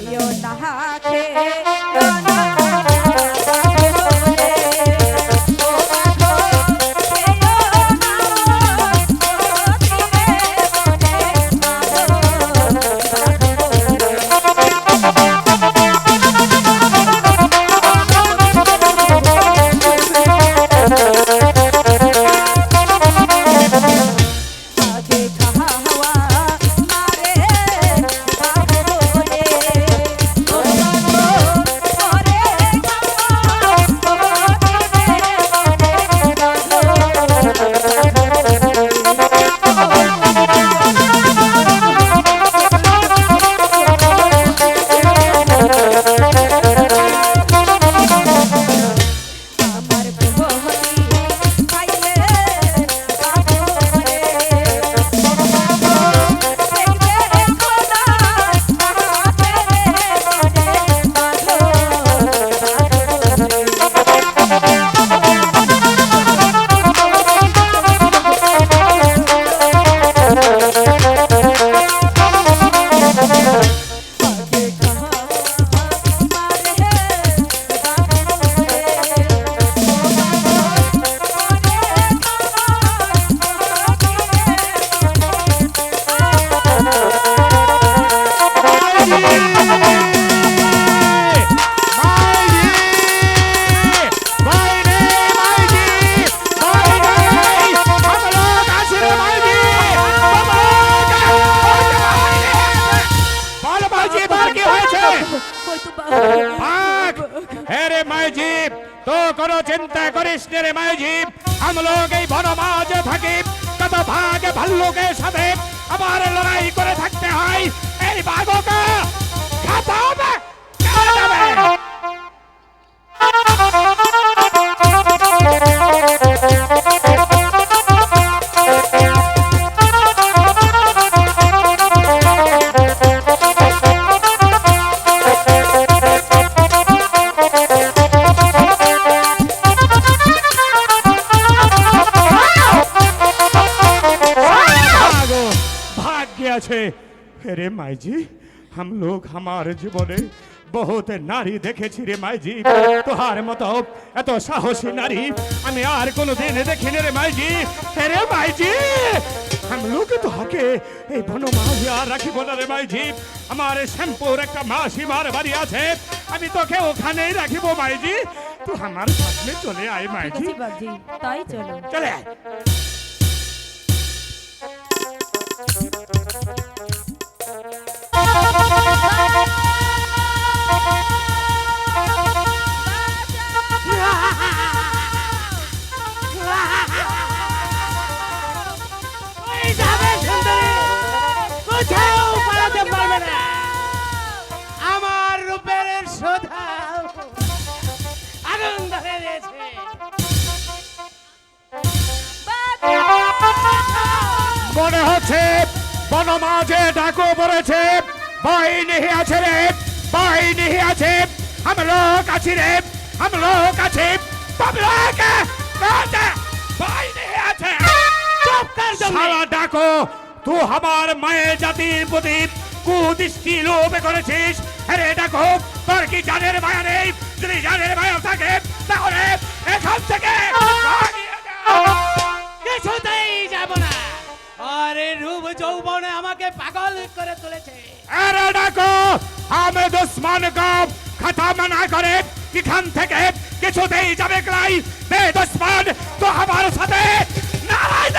খেয়েও না হ্যাঁ রে তো কোনো চিন্তা করিস রে মাইজিব আমলোক এই বনমাজ থাকি কত ভাগ ভাল্লুকের সাথে আবার লড়াই করে আছে। রে মাইজি হাম লোক আমার জীবনে বহুত নারী দেখেছি রে মাইজি। তোহার মত এত সাহসী নারী আমি আর কোনো দিন দেখিনি রে মাইজি। রে মাইজি আমি লোকে তো হাকে এই বন মাঝি আর রাখিব না রে মাইজি। আমার শ্যাম্পুর একটা মাসি মার বাড়ি আছে আমি তোকে ওখানেই রাখিব মাইজি। তুই আমার সামনে চলে আয় মাইজি। তাই চলো। চলে আয়। কেউ পালাতে পারবে না। আমার রূপের সোধা আনন্দ হয়েছে মনে হচ্ছে বনমাঝে ডাকো পড়েছে বাইনিহি আছে রে বাইনিহি আছে আমি লোক আছি রে আমরা লোক আছি পাবলাকে আছে। চুপ ডাকো তুই আমার মায়ের জাতির প্রতি কুদৃষ্টি লোভ করেছিস। আরে ডাকো তোর কি জানের মায়া নেই? যদি জানের মায়া থাকে তাহলে এখান থেকে কিছুতেই যাব না। আরে রূপ যৌবনে আমাকে পাগল করে তুলেছে। আরে ডাকো আমি দুশ্মন কম খতম না করে এখান থেকে কিছুতেই যাবে ক্লাই বে দুশ্মন তো আমার সাথে নারায়